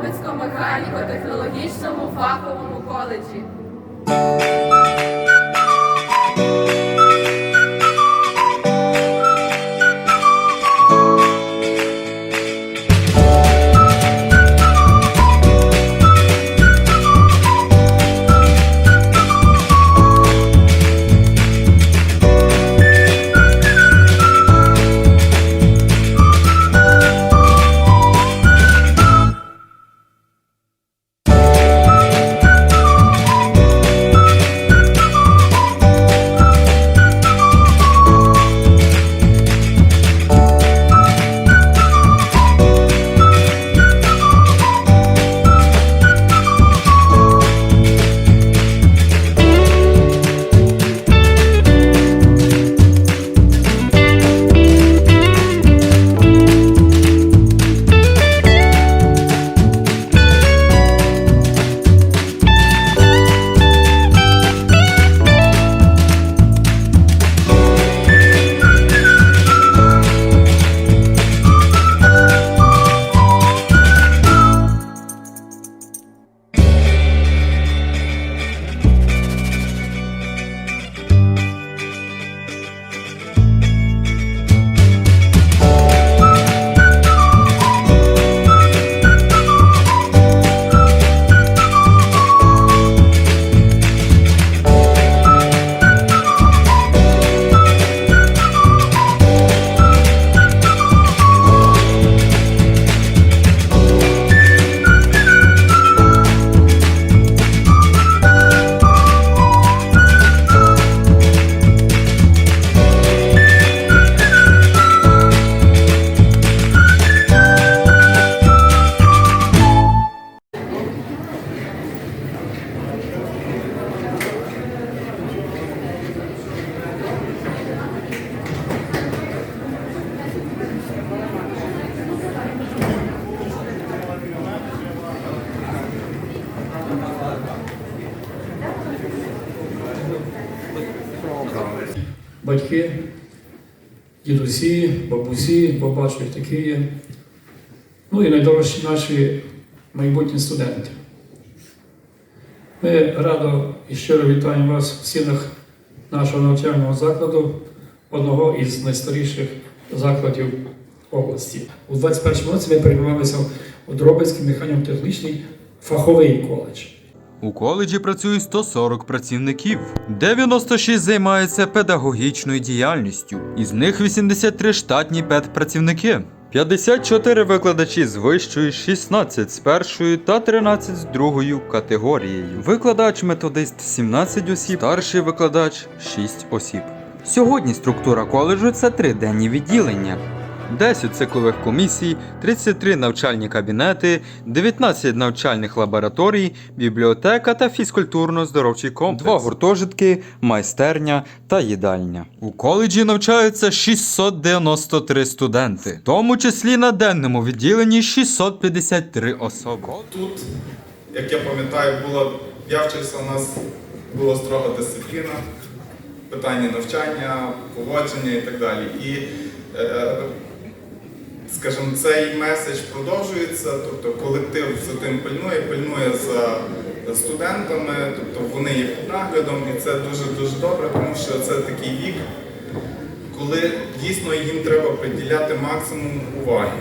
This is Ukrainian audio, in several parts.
Дрогобицько-механіко-технологічному фаховому коледжі. Батьки, дідусі, бабусі, бо бачу, такі є. Ну і найдорожчі наші майбутні студенти. Ми радо і щиро вітаємо вас в стінах нашого навчального закладу, одного із найстаріших закладів області. У 21 році ми перейменувалися у Дробицький механіко-технічний фаховий коледж. У коледжі працює 140 працівників, 96 займаються педагогічною діяльністю, із них 83 штатні педпрацівники. 54 викладачі з вищою, 16 з першою та 13 з другою категорією. Викладач-методист 17 осіб, старший викладач 6 осіб. Сьогодні структура коледжу це триденні відділення. 10 циклових комісій, 33 навчальні кабінети, 19 навчальних лабораторій, бібліотека та фізкультурно-здоровчий комплекс, два гуртожитки, майстерня та їдальня. У коледжі навчаються 693 студенти, в тому числі на денному відділенні 653 особи. Тут, як я пам'ятаю, була я вчився, у нас була строга дисципліна, питання навчання, поводження і так далі. І, е, скажімо, цей меседж продовжується, тобто колектив за тим пильнує, пильнує за студентами, тобто вони є під наглядом, і це дуже-дуже добре, тому що це такий вік, коли дійсно їм треба приділяти максимум уваги.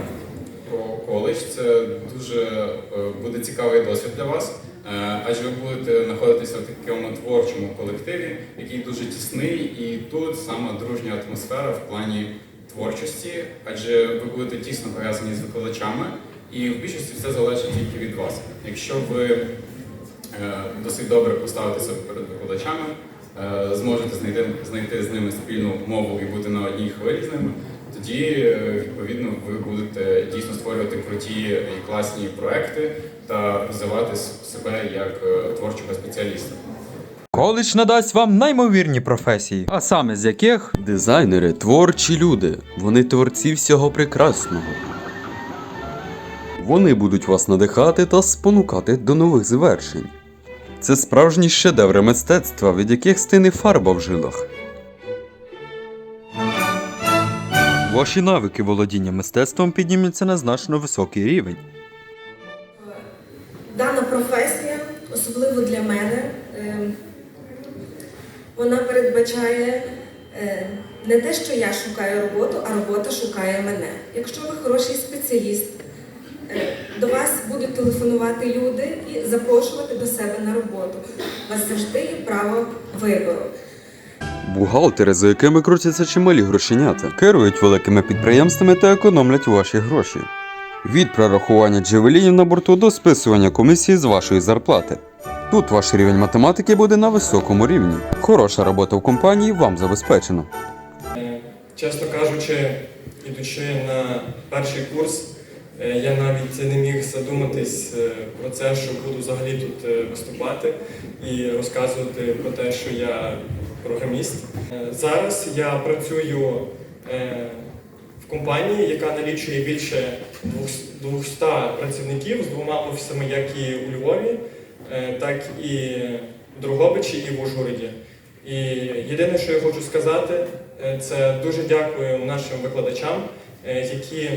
про коледж. Це дуже е, буде цікавий досвід для вас, е, адже ви будете знаходитися в такому творчому колективі, який дуже тісний, і тут саме дружня атмосфера в плані творчості, адже ви будете тісно пов'язані з викладачами, і в більшості все залежить тільки від вас. Якщо ви е, досить добре поставитеся перед викладачами, е, зможете знайти, знайти з ними спільну мову і бути на одній хвилі з ними, тоді е, відповідно ви будете дійсно створювати круті і класні проекти та розвивати себе як творчого спеціаліста. Коледж надасть вам неймовірні професії, а саме з яких Дизайнери творчі люди. Вони творці всього прекрасного. Вони будуть вас надихати та спонукати до нових звершень. Це справжні шедеври мистецтва, від яких стине фарба в жилах. ваші навики володіння мистецтвом піднімуться на значно високий рівень. Дана професія, особливо для мене, е, вона передбачає е, не те, що я шукаю роботу, а робота шукає мене. Якщо ви хороший спеціаліст, е, до вас будуть телефонувати люди і запрошувати до себе на роботу. У вас завжди є право вибору. Бухгалтери, за якими крутяться чималі грошенята, керують великими підприємствами та економлять ваші гроші. Від прорахування джевелінів на борту до списування комісії з вашої зарплати. Тут ваш рівень математики буде на високому рівні. Хороша робота в компанії вам забезпечена. Чесно кажучи, ідучи на перший курс, е, я навіть не міг задуматись е, про це, що буду взагалі тут е, виступати і розказувати про те, що я програміст. Зараз я працюю в компанії, яка налічує більше 200 працівників з двома офісами, як і у Львові, так і в Дрогобичі і в Ужгороді. І єдине, що я хочу сказати, е, це дуже дякую нашим викладачам, е, які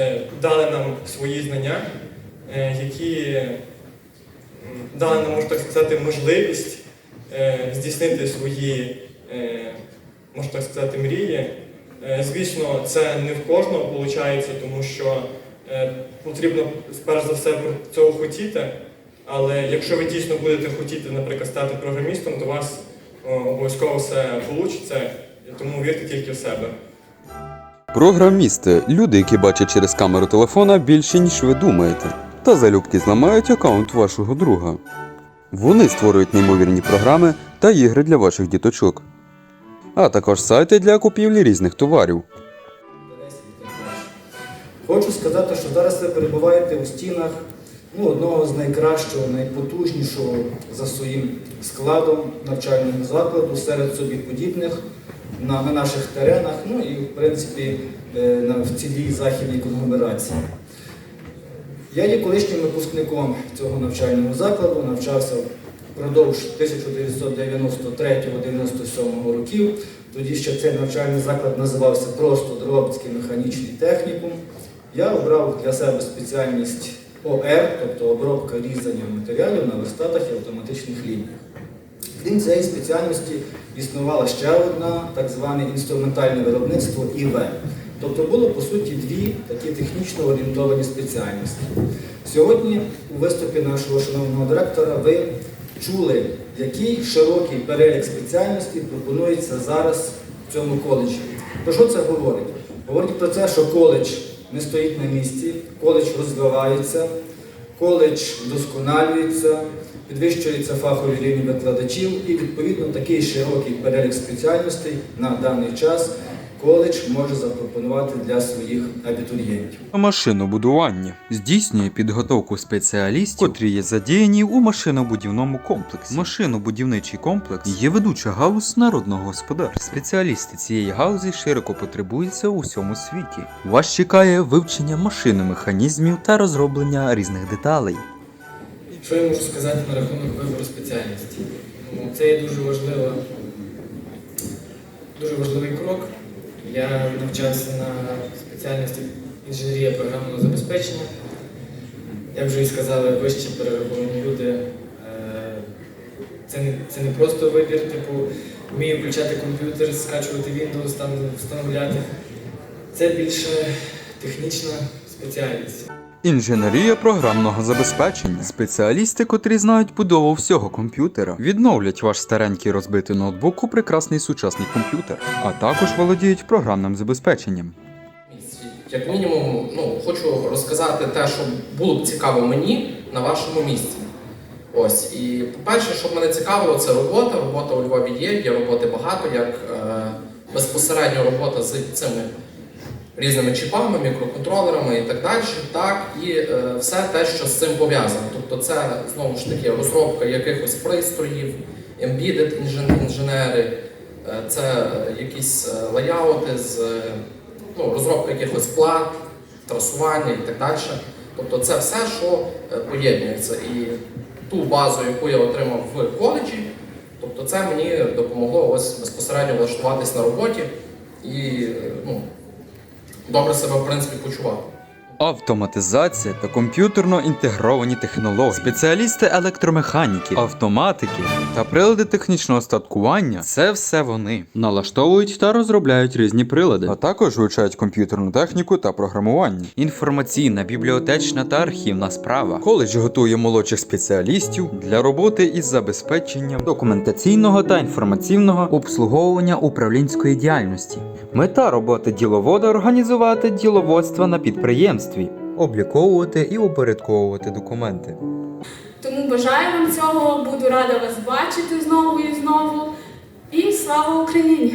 е, дали нам свої знання, е, які дали нам, можна так сказати, можливість е, здійснити свої, е, можна так сказати, мрії. Е, Звісно, це не в кожного виходить, тому що е, потрібно перш за все цього хотіти. Але якщо ви дійсно будете хотіти, наприклад, стати програмістом, то у вас обов'язково все вийде, тому вірте тільки в себе. Програмісти люди, які бачать через камеру телефона більше, ніж ви думаєте, та залюбки зламають аккаунт вашого друга. Вони створюють неймовірні програми та ігри для ваших діточок, а також сайти для купівлі різних товарів. Хочу сказати, що зараз ви перебуваєте у стінах ну, одного з найкращого, найпотужнішого за своїм складом навчального закладу серед собі подібних на, на наших теренах, ну і в принципі е, в цілій західній конгломерації. Я є колишнім випускником цього навчального закладу, навчався впродовж 1993-97 років. Тоді ще цей навчальний заклад називався просто Дрогобицький механічний технікум. Я обрав для себе спеціальність ОР, тобто обробка різання матеріалів на верстатах і автоматичних лініях. Крім цієї спеціальності існувала ще одна, так зване інструментальне виробництво ІВ. Тобто було по суті дві такі технічно орієнтовані спеціальності. Сьогодні у виступі нашого шановного директора ви чули, який широкий перелік спеціальностей пропонується зараз в цьому коледжі. Про що це говорить? Говорить про те, що коледж не стоїть на місці, коледж розвивається, коледж вдосконалюється, підвищується фаховий рівень викладачів і відповідно такий широкий перелік спеціальностей на даний час коледж може запропонувати для своїх абітурієнтів. Машинобудування здійснює підготовку спеціалістів, котрі є задіяні у машинобудівному комплексі. Машинобудівничий комплекс є ведуча галузь народного господарства. Спеціалісти цієї галузі широко потребуються у всьому світі. Вас чекає вивчення машиномеханізмів та розроблення різних деталей. Що я можу сказати на рахунок вибору спеціальності? Ну, Це є дуже важливо, дуже важливий крок. Я навчався на спеціальності інженерія програмного забезпечення. Як вже і сказали, вище перераховані люди. е, Це не, це не просто вибір, типу, вмію включати комп'ютер, скачувати Windows, там встановляти. Це більше технічна спеціальність. Інженерія програмного забезпечення. Спеціалісти, котрі знають будову всього комп'ютера, відновлять ваш старенький розбитий ноутбук у прекрасний сучасний комп'ютер, а також володіють програмним забезпеченням. Як мінімум, ну, хочу розказати те, що було б цікаво мені на вашому місці. Ось. І по-перше, що мене цікавило, це робота. Робота у Львові є, є роботи багато, як е, безпосередньо робота з цими різними чіпами, мікроконтролерами і так далі, так і е, все те, що з цим пов'язано. Тобто це знову ж таки розробка якихось пристроїв, embedded інженери, е, це якісь е, лаяути з е, ну, розробка якихось плат, трасування і так далі. Тобто це все, що е, поєднується. І ту базу, яку я отримав в коледжі, тобто це мені допомогло ось безпосередньо влаштуватись на роботі і ну, добре себе в принципі почувати. Автоматизація та комп'ютерно інтегровані технології, спеціалісти електромеханіки, автоматики та прилади технічного остаткування це все вони. Налаштовують та розробляють різні прилади, а також вивчають комп'ютерну техніку та програмування. Інформаційна, бібліотечна та архівна справа. Коледж готує молодших спеціалістів для роботи із забезпеченням документаційного та інформаційного обслуговування управлінської діяльності. Мета роботи діловода організувати діловодство на підприємстві, обліковувати і упорядковувати документи. Тому бажаю вам цього, буду рада вас бачити знову і знову. І слава Україні!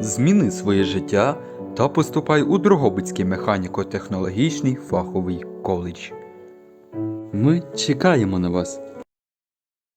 Зміни своє життя та поступай у Дрогобицький механіко-технологічний фаховий коледж. ми чекаємо на вас.